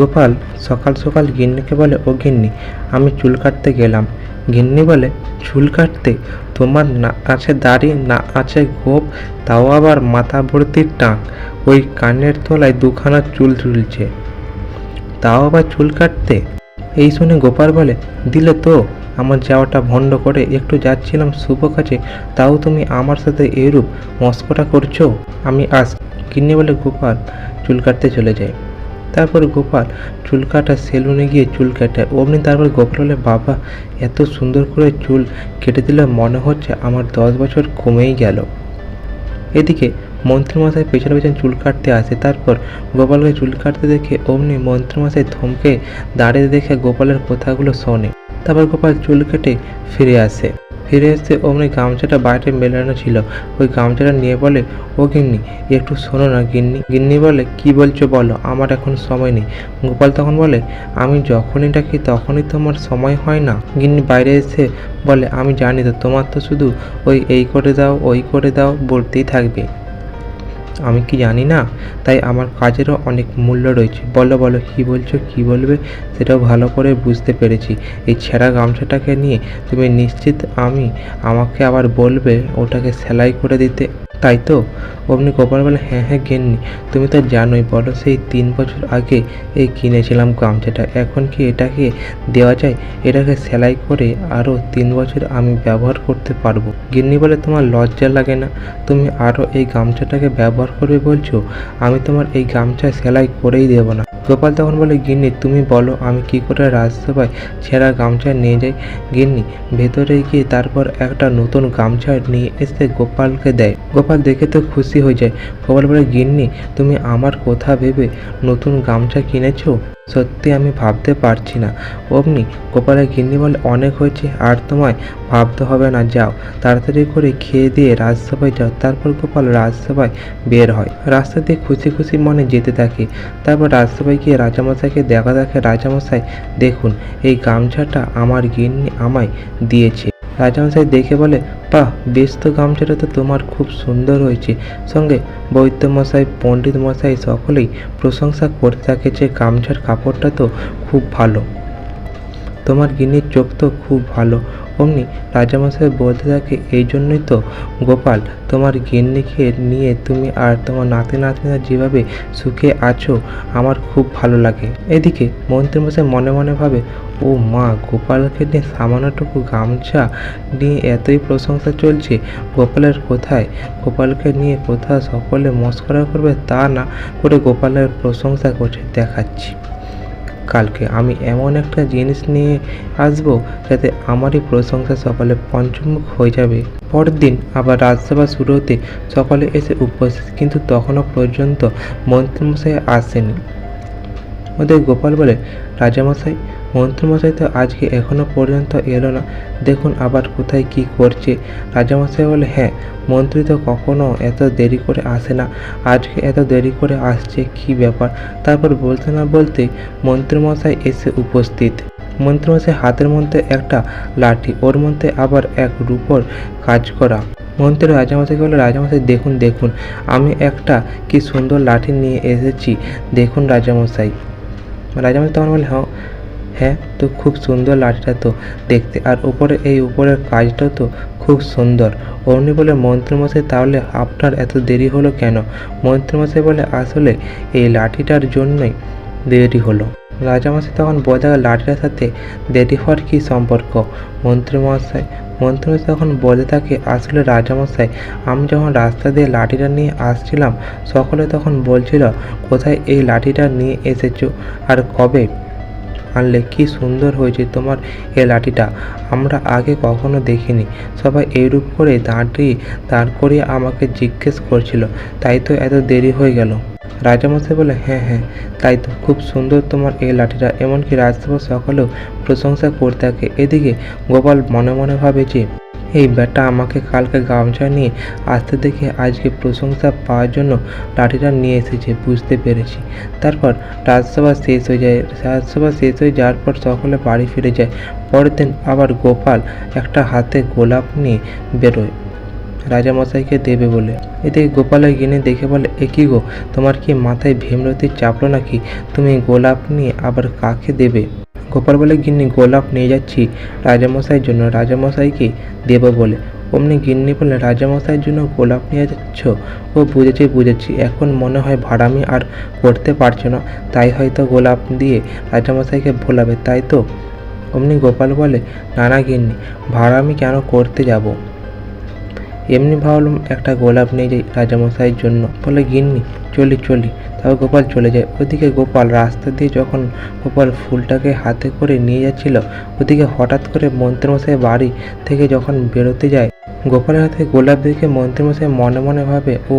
গোপাল, সকাল সকাল গিন্নিকে বলে, ও গিন্নি, আমি চুল কাটতে গেলাম। গিন্নি বলে, চুল কাটতে? তোমার না আছে দাড়ি, না আছে গোপ, তাও আবার মাথা ভর্তির টাক। ওই কানের তলায় দুখানা চুল ঝুলছে। তাও আবার চুল কাটতে? এই শুনে গোপাল বলে, দিলে তো, আমার যাওয়াটা ভণ্ড করে, একটু যাচ্ছিলাম শুভ কাছে তাও তুমি আমার সাথে এরূপ মস্করা করছ? আমি আস কিনে বলে, গোপাল, চুল কাটতে চলে যায় তারপর গোপাল চুল কাটা সেলুনে গিয়ে চুল কাটায় অমনি তারপর গোপাল বাবা, এত সুন্দর করে চুল কেটে দিলে মনে হচ্ছে আমার দশ বছর কমেই গেল। এদিকে মন্ত্রীমশাই পেছনে পেছনে চুল কাটতে আসে। তারপর গোপালকে চুল কাটতে দেখে অমনি মন্ত্রীমশাই থমকে দাঁড়িয়ে দেখে গোপালের কথাগুলো শোনে। তারপর গোপাল চুল কেটে ফিরে আসে। ফিরে এসে অমনি গামছাটা বাইরে মেলানো ছিল। ওই গামছাটা নিয়ে বলে, ও গিন্নি, একটু শোনো না গিন্নি। গিন্নি বলে, কি বলছো বলো, আমার এখন সময় নেই। গোপাল তখন বলে, আমি যখনই ডাকি তখনই তোমার সময় হয় না। গিন্নি বাইরে এসে বলে, আমি জানি তো, তোমার তো শুধু ওই এই করে দাও, ওই করে দাও, বলতেই থাকবে। আমি কি জানি না? তাই আমার কাজেরও অনেক মূল্য রয়েছে। বলো বলো, কী বলছো, কি বলবে সেটাও ভালো করে বুঝতে পেরেছি। এই ছেঁড়া গামছাটাকে নিয়ে তুমি নিশ্চিত আমি আমাকে আবার বলবে ওটাকে সেলাই করে দিতে? তাই তো? অমনি গোপাল বলে হ্যাঁ হ্যাঁ গেননি, তুমি তো জানোই, বলো, সেই তিন বছর আগে এই কিনেছিলাম গামছাটা। এখন কি এটাকে দেওয়া যায়? এটাকে সেলাই করে আরও তিন বছর আমি ব্যবহার করতে পারব। গিন্নি বলে, তোমার লজ্জা লাগে না? তুমি আরও এই গামছাটাকে ব্যবহার করবে বলছো? আমি তোমার এই গামছা সেলাই করেই দেবো না। গোপাল তখন বলে, গিন্নি, তুমি বলো, আমি কি করে রাজসভায় ছেঁড়া গামছা নিয়ে যাই? গিন্নি, ভেতরে গিয়ে তারপর একটা নতুন গামছা নিয়ে এসে গোপালকে দেয়। গোপাল দেখে তো খুশি হয়ে যায়। গোপাল বলে, গিন্নি, তুমি আমার কথা ভেবে নতুন গামছা কিনেছো? সত্যি আমি ভাবতে পারছি না। অমনি গোপালের গিন্নি বলে, অনেক হয়েছে, আর তোমায় ভাবতে হবে না, যাও। তাড়াতাড়ি করে খেয়ে দিয়ে রাজসভায় যাও। তারপর গোপাল রাজসভায় বের হয়। রাস্তা দিয়ে খুশি খুশি মনে যেতে থাকে। তারপর রাজসভায় গিয়ে রাজামশাইকে দেখা দেখে, রাজামশাই, দেখুন, এই গামছাটা আমার গিন্নি আমায় দিয়েছে। রাজামশাই দেখে বলে, বাহ, বেশ তো গামছাটা তো তোমার খুব সুন্দর হয়েছে। সঙ্গে বৈদ্যমশাই পণ্ডিত মশাই সকলেই প্রশংসা করতে থাকে যে গামছার কাপড়টা তো খুব ভালো। তোমার গিনির চোখ তো খুব ভালো। অমনি রাজামশাই বলতে থাকে, এই জন্যই তো গোপাল, তোমার গিন্নিকে নিয়ে তুমি আর তোমার নাতি নাতনিরা যেভাবে সুখে আছো, আমার খুব ভালো লাগে। এদিকে মন্ত্রীমশাই মনে মনে ভাবে, ও মা, গোপালকে নিয়ে সামান্যটুকু গামছা নিয়ে এতই প্রশংসা চলছে, গোপালের কোথায়? গোপালকে নিয়ে কোথায় সকলে মস্করা করবে তা না করে গোপালের প্রশংসা করছে, দেখাচ্ছি। কালকে আমি এমন একটা জিনিস নিয়ে আসব যাতে আমারই প্রশংসা সকলে পঞ্চমুখ হয়ে যাবে। পরের দিন আবার রাজসভা শুরু হতে সকলে এসে উপস্থিত, কিন্তু তখনও পর্যন্ত মন্ত্রীমশাই আসেনি ওদের গোপাল বলে, রাজামশাই, মন্ত্রীমশাই তো আজকে এখনও পর্যন্ত এলো না। দেখুন আবার কোথায় কি করছে। রাজামশাই বলে হ্যাঁ মন্ত্রী তো কখনো এত দেরি করে আসে না। আজকে এত দেরি করে আসছে, কি ব্যাপার? তারপর বলতে না বলতে মন্ত্রীমশাই এসে উপস্থিত। মন্ত্রীমশাই হাতের মধ্যে একটা লাঠি, ওর মধ্যে আবার এক রূপর কাজ করা। মন্ত্রী রাজামশাইকে বলে, রাজামশাই, দেখুন দেখুন, আমি একটা কি সুন্দর লাঠি নিয়ে এসেছি। দেখুন রাজামশাই। রাজামশাই তখন বলে হ্যাঁ হ্যাঁ তো খুব সুন্দর লাঠিটা তো দেখতে। আর উপরে, এই উপরের কাজটাও তো খুব সুন্দর। অমনি বলে মন্ত্রমশাই, তাহলে আপনার এত দেরি হলো কেন? মন্ত্রমশাই বলে আসলে এই লাঠিটার জন্যই দেরি হলো। রাজামশাই তখন বোঝা লাঠিটার সাথে দেরি হওয়ার কী সম্পর্ক? মন্ত্রীমশাই মন্ত্রীমশাই তখন বলে থাকে, আসলে রাজামশাই, আমি যখন রাস্তা দিয়ে লাঠিটা নিয়ে আসছিলাম, সকলে তখন বলছিল, কোথায় এই লাঠিটা নিয়ে এসেছ? আর কবে আনলে? কি সুন্দর হয়েছে তোমার এ লাঠিটা। আমরা আগে কখনো দেখিনি। সবাই এইরূপ করে দাঁড়িয়ে দাঁড় করিয়ে আমাকে জিজ্ঞেস করছিল। তাই তো এত দেরি হয়ে গেল। রাজামশাই বলে হ্যাঁ হ্যাঁ তাই তো। খুব সুন্দর তোমার এই লাঠিটা। এমনকি রাজসভা সকলেও প্রশংসা করতে থাকে। এদিকে গোপাল মনে মনে ভাবে যে, এই ব্যাটা আমাকে কালকে গামছা নিয়ে আসতে দেখে আজকে প্রশংসা পাওয়ার জন্য লাঠিটা নিয়ে এসেছে, বুঝতে পেরেছি। তারপর রাজসভা শেষ হয়ে যায়। রাজসভা শেষ হয়ে যাওয়ার পর সকলে বাড়ি ফিরে যায়। পরের দিন আবার গোপাল একটা হাতে গোলাপ নিয়ে বেরোয়। রাজামশাইকে দেবে বলে। এদিকে গোপালের গিনে দেখে বলে, এ কি গো, তোমার কি মাথায় ভীমরতি চাপলো নাকি? তুমি গোলাপ নিয়ে আবার কাকে দেবে? গোপাল বলে, গিন্নি, গোলাপ নিয়ে যাচ্ছি রাজামশাইয়ের জন্য। রাজামশাইকে দেবো বলে। অমনি গিন্নি বলে, রাজামশাইয়ের জন্য গোলাপ নিয়ে যাচ্ছ? ও, বুঝেছি বুঝেছি। এখন মনে হয় ভাড়ামি আর করতে পারছ না। তাই হয়তো গোলাপ দিয়ে রাজামশাইকে ভোলাবে, তাই তো? অমনি গোপাল বলে নানা গিন্নি, ভাড়ামি কেন করতে যাব? এমনি ভাবলাম একটা গোলাপ নিয়ে যাই রাজামশাইয়ের জন্য। বলে, গিন্নি, চলি চলি। তারপর গোপাল চলে যায়। ওদিকে গোপাল রাস্তা দিয়ে যখন গোপাল ফুলটাকে হাতে করে নিয়ে যাচ্ছিল, ওদিকে হঠাৎ করে মন্ত্রীমশাই বাড়ি থেকে যখন বেরোতে যায়, গোপালের হাতে গোলাপ দেখে মন্ত্রীমশাই মনে মনে ভাবে, ও,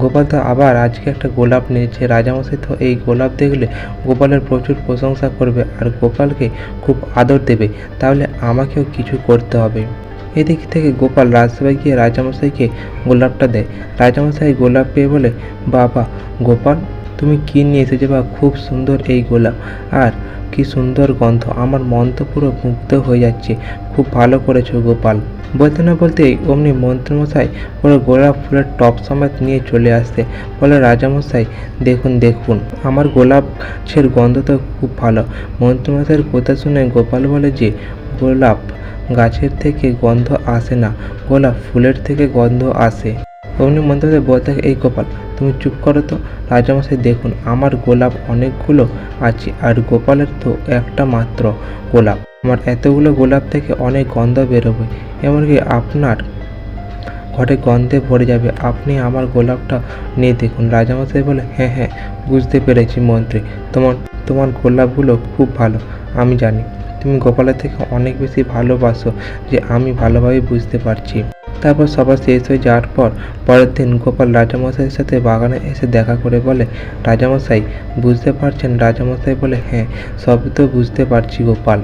গোপাল তো আবার আজকে একটা গোলাপ নিয়েছে। রাজামশাই তো এই গোলাপ দেখলে গোপালের প্রচুর প্রশংসা করবে আর গোপালকে খুব আদর দেবে। তাহলে আমাকেও কিছু করতে হবে। এদিক থেকে গোপাল রাজসভায় গিয়ে রাজামশাইকে গোলাপটা দেয়। রাজামশাই গোলাপ পেয়ে বলে, বাবা, গোপাল, তুমি কি নিয়ে এসেছ বা খুব সুন্দর এই গোলাপ। আর কি সুন্দর গন্ধ, আমার মন তো পুরো মুগ্ধ হয়ে যাচ্ছে। খুব ভালো করেছ গোপাল। বলতে না বলতেই অমনি মন্ত্রমশাই পুরো গোলাপ ফুলের টপ সমেত নিয়ে চলে আসতে বলে, রাজামশাই, দেখুন দেখুন, আমার গোলাপ ছের গন্ধ তো খুব ভালো। মন্ত্রমশাইয়ের কথা শুনে গোপাল বলে, যে গোলাপ গাছের থেকে গন্ধ আসে না। গোলাপ ফুলের থেকে গন্ধ আসে। অমনি মন্ত্রীমশাই বলতে এই গোপাল, তুমি চুপ করো তো। রাজামশাই, দেখুন, আমার গোলাপ অনেকগুলো আছে আর গোপালের তো একটা মাত্র গোলাপ। আমার এতগুলো গোলাপ থেকে অনেক গন্ধ বেরোবে। এমনকি আপনার ঘরে গন্ধে ভরে যাবে। আপনি আমার গোলাপটা নিয়ে দেখুন। রাজামশাই বলে হ্যাঁ হ্যাঁ বুঝতে পেরেছি মন্ত্রী। তোমার তোমার গোলাপগুলো খুব ভালো, আমি জানি। তুমি গোপালের থেকে অনেক বেশি ভালোবাসো যে আমি ভালোভাবে বুঝতে পারছি। তারপর সবার শেষ হয়ে যাওয়ার পর পরের দিন গোপাল রাজামশাইয়ের সাথে বাগানে এসে দেখা করে বলে, রাজামশাই, বুঝতে পারছেন রাজামশাই বলে হ্যাঁ সবই তো বুঝতে পারছি গোপাল।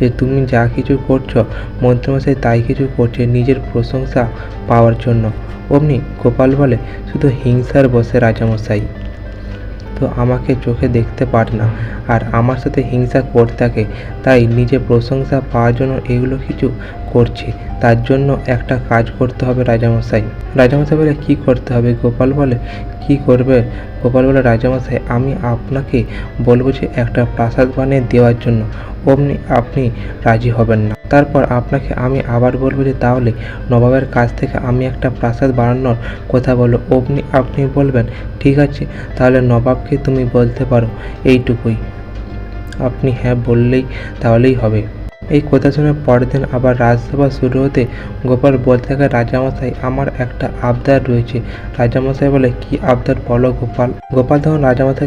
যে তুমি যা কিছু করছ, মন্ত্রীমশাই তাই কিছু করছে নিজের প্রশংসা পাওয়ার জন্য। অমনি গোপাল বলে, শুধু হিংসার বসে রাজামশাই। তো আমাকে চোখে দেখতে পারে না আর আমার সাথে হিংসা করতে থাকে। তাই নিজে প্রশংসা পাওয়ার জন্য এগুলো কিছু করছে। তার জন্য একটা কাজ করতে হবে রাজামশাই। রাজামশাই বলে, কি করতে হবে গোপাল বলে? কি করবে? গোপাল বলে, রাজামশাই, আমি আপনাকে বলব যে একটা প্রাসাদ বানিয়ে দেওয়ার জন্য। অমনি আপনি রাজি হবেন না। তারপর আপনাকে আমি আবার বলব যে তাহলে নবাবের কাছ থেকে আমি একটা প্রাসাদ বানানোর কথা বলো অমনি আপনি বলবেন, ঠিক আছে, তাহলে নবাবকে তুমি বলতে পারো। এইটুকুই। আপনি হ্যাঁ বললেই তাহলেই হবে। এই কথা শুনে পরের দিন আবার রাজসভা শুরু হতে গোপাল বলতে থাকে, রাজামশাই, আমার একটা আবদার রয়েছে। রাজামশাই বলে, কি আবদার বলো গোপাল? গোপাল তখন রাজামশাই